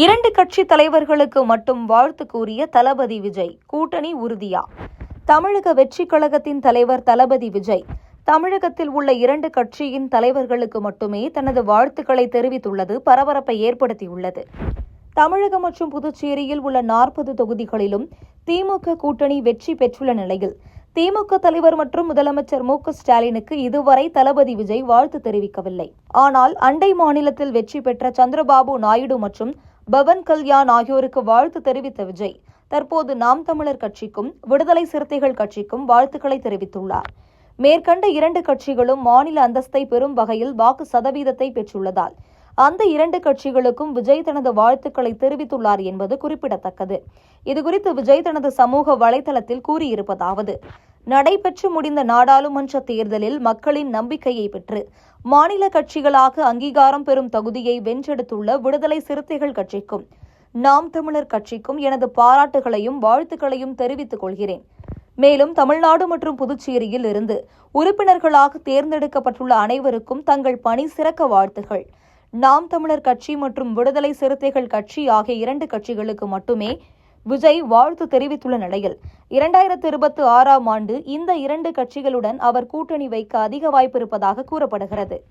இரண்டு கட்சி தலைவர்களுக்கு மட்டும் வாழ்த்து கூறிய தளபதி விஜய் கூட்டணி உறுதியா? தமிழக வெற்றி கழகத்தின் தலைவர் தளபதி விஜய் தமிழகத்தில் உள்ள இரண்டு கட்சியின் தலைவர்களுக்கு மட்டுமே தனது வாழ்த்துக்களை தெரிவித்துள்ளது பரபரப்பை ஏற்படுத்தியுள்ளது. தமிழகம் மற்றும் புதுச்சேரியில் உள்ள நாற்பது தொகுதிகளிலும் திமுக கூட்டணி வெற்றி பெற்றுள்ள நிலையில் திமுக தலைவர் மற்றும் முதலமைச்சர் மு ஸ்டாலினுக்கு இதுவரை தளபதி விஜய் வாழ்த்து தெரிவிக்கவில்லை. ஆனால் அண்டை மாநிலத்தில் வெற்றி பெற்ற சந்திரபாபு நாயுடு மற்றும் பவன் கல்யாண் ஆகியோருக்கு வாழ்த்து தெரிவித்த விஜய் தற்போது நாம் தமிழர் கட்சிக்கும் விடுதலை சிறுத்தைகள் கட்சிக்கும் வாழ்த்துக்களை தெரிவித்துள்ளார். மேற்கண்ட இரண்டு கட்சிகளும் மாநில அந்தஸ்தை பெறும் வகையில் வாக்கு சதவீதத்தை பெற்றுள்ளதால் அந்த இரண்டு கட்சிகளுக்கும் விஜய் தனது வாழ்த்துக்களை தெரிவித்துள்ளார் என்பது குறிப்பிடத்தக்கது. இதுகுறித்து விஜய் தனது சமூக வலைதளத்தில் கூறியிருப்பதாவது நடைபெற்று முடிந்த நாடாளுமன்ற தேர்தலில் மக்களின் நம்பிக்கையை பெற்று மாநில கட்சிகளாக அங்கீகாரம் பெறும் தகுதியை வென்றெடுத்துள்ள விடுதலை சிறுத்தைகள் கட்சிக்கும் நாம் தமிழர் கட்சிக்கும் எனது பாராட்டுகளையும் வாழ்த்துக்களையும் தெரிவித்துக் கொள்கிறேன். மேலும் தமிழ்நாடு மற்றும் புதுச்சேரியில் இருந்து உறுப்பினர்களாக தேர்ந்தெடுக்கப்பட்டுள்ள அனைவருக்கும் தங்கள் பணி சிறக்க வாழ்த்துகள். நாம் தமிழர் கட்சி மற்றும் விடுதலை சிறுத்தைகள் கட்சி ஆகிய இரண்டு கட்சிகளுக்கு மட்டுமே விஜய் வாழ்த்து தெரிவித்துள்ள நிலையில் இரண்டாயிரத்து இருபத்தி ஆறாம் ஆண்டு இந்த இரண்டு கட்சிகளுடன் அவர் கூட்டணி வைக்க அதிக வாய்ப்பு இருப்பதாக கூறப்படுகிறது.